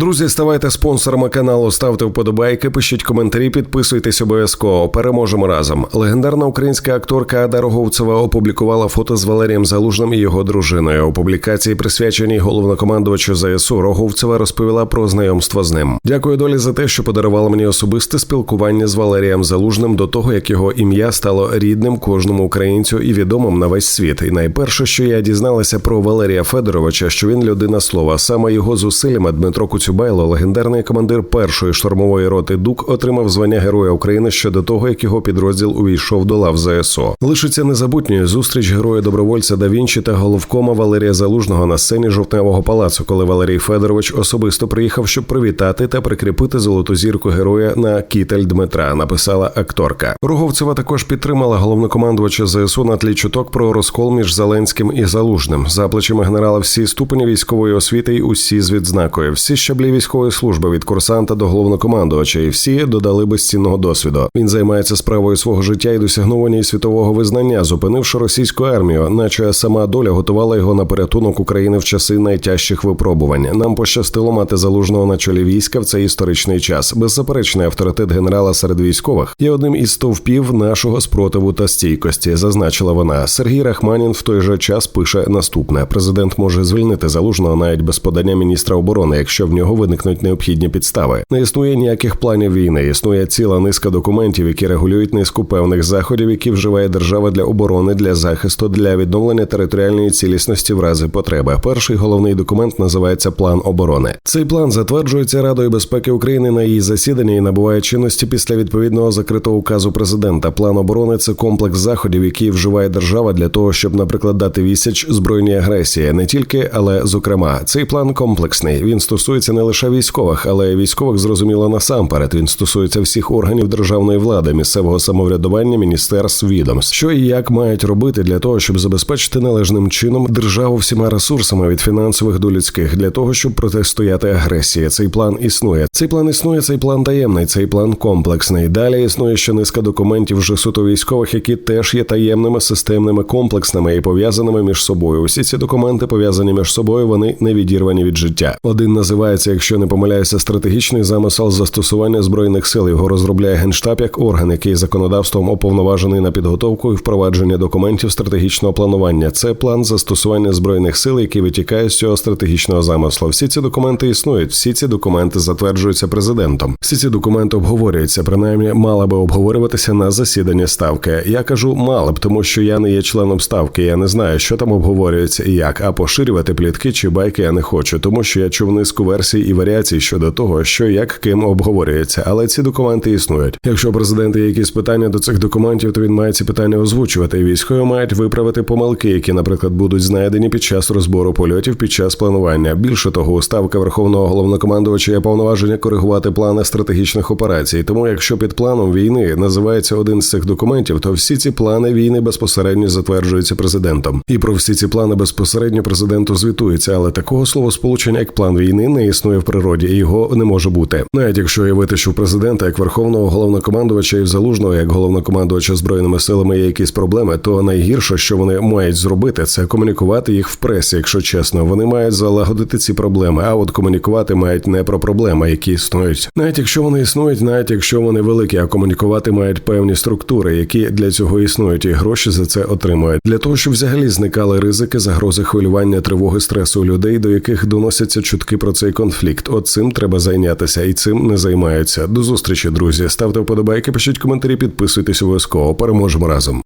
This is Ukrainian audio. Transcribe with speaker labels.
Speaker 1: Друзі, ставайте спонсорами каналу, ставте вподобайки, пишіть коментарі, підписуйтесь обов'язково. Переможемо разом. Легендарна українська акторка Ада Роговцева опублікувала фото з Валерієм Залужним і його дружиною. У публікації, присвяченій головнокомандувачу ЗСУ, Роговцева розповіла про знайомство з ним. Дякую долі за те, що подарувала мені особисте спілкування з Валерієм Залужним до того, як його ім'я стало рідним кожному українцю і відомим на весь світ. І найперше, що я дізналася про Валерія Федоровича, що він людина слова. Саме його зусиллями Дмитро Куцюбайло, легендарний командир першої штурмової роти ДУК, отримав звання Героя України ще до того, як його підрозділ увійшов до лав ЗСУ. Лишиться незабутньою зустріч героя добровольця да Вінчі та головкома Валерія Залужного на сцені жовтневого палацу, коли Валерій Федорович особисто приїхав, щоб привітати та прикріпити золоту зірку героя на кітель Дмитра. Написала акторка. Роговцева також підтримала головнокомандувача ЗСУ на тлі чуток про розкол між Зеленським і Залужним. За плечима генерала всі ступені військової освіти й усі з відзнакою, всі щаблі військової служби від курсанта до головнокомандувача, і всі додали безцінного досвіду. Він займається справою свого життя і досягнув у ній світового визнання, зупинивши російську армію, наче сама доля готувала його на порятунок України в часи найтяжчих випробувань. Нам пощастило мати залужного на чолі війська в цей історичний час. Беззаперечний авторитет генерала серед військових є одним із стовпів нашого спротиву та стійкості, зазначила вона. Сергій Рахманін в той же час пише наступне: президент може звільнити залужного навіть без подання міністра оборони, якщо в нього виникнуть необхідні підстави. Не існує ніяких планів війни. Існує ціла низка документів, які регулюють низку певних заходів, які вживає держава для оборони, для захисту, для відновлення територіальної цілісності в рази потреби. Перший головний документ називається План оборони. Цей план затверджується Радою безпеки України на її засіданні і набуває чинності після відповідного закритого указу президента. План оборони це комплекс заходів, які вживає держава для того, щоб, наприклад, дати відсіч збройній агресії, не тільки, але зокрема, цей план комплексний. Він стосується не лише військових, але й військових зрозуміло насамперед. Він стосується всіх органів державної влади, місцевого самоврядування, міністерств, відомств, що і як мають робити для того, щоб забезпечити належним чином державу всіма ресурсами від фінансових до людських, для того, щоб протистояти агресії. Цей план існує. Цей план існує. Цей план таємний. Цей план комплексний. Далі існує ще низка документів вже суто військових, які теж є таємними, системними, комплексними і пов'язаними між собою. Усі ці документи пов'язані між собою. Вони не відірвані від життя. Один називається, якщо не помиляюся, стратегічний замисел застосування збройних сил. Його розробляє генштаб як орган, який законодавством уповноважений на підготовку і впровадження документів стратегічного планування. Це план застосування збройних сил, який витікає з цього стратегічного замислу. Всі ці документи існують. Всі ці документи затверджуються президентом. Всі ці документи обговорюються. Принаймні, мали би обговорюватися на засіданні ставки. Я кажу, мали б, тому що я не є членом ставки. Я не знаю, що там обговорюється і як. А поширювати плітки чи байки я не хочу, тому що я чув низку версій і варіацій щодо того, що як ким обговорюється. Але ці документи існують. Якщо президент є якісь питання до цих документів, то він має ці питання озвучувати. І Військові мають виправити помилки, які, наприклад, будуть знайдені під час розбору польотів під час планування. Більше того, ставка верховного головнокомандувача є повноваження коригувати плани стратегічних операцій. Тому, якщо під планом війни називається один з цих документів, то всі ці плани війни безпосередньо затверджуються президентом. І про всі ці плани безпосередньо президенту звітується, але такого словосполучення, як план війни, не існує в природі, і його не може бути. Навіть якщо уявити, що президента як верховного головнокомандувача і в залужного як головнокомандувача збройними силами є якісь проблеми, то найгірше, що вони мають зробити, це комунікувати їх в пресі. Якщо чесно, вони мають залагодити ці проблеми. А от комунікувати мають не про проблеми, які існують, навіть якщо вони існують, навіть якщо вони великі, а комунікувати мають певні структури, які для цього існують, і гроші за це отримують. Для того щоб взагалі зникали ризики, загрози хвилювання, тривоги, стресу людей, до яких доносяться чутки про цей конфлікт. От цим треба зайнятися, і цим не займаються. До зустрічі, друзі. Ставте вподобайки, пишіть коментарі, підписуйтесь обов'язково. Переможемо разом.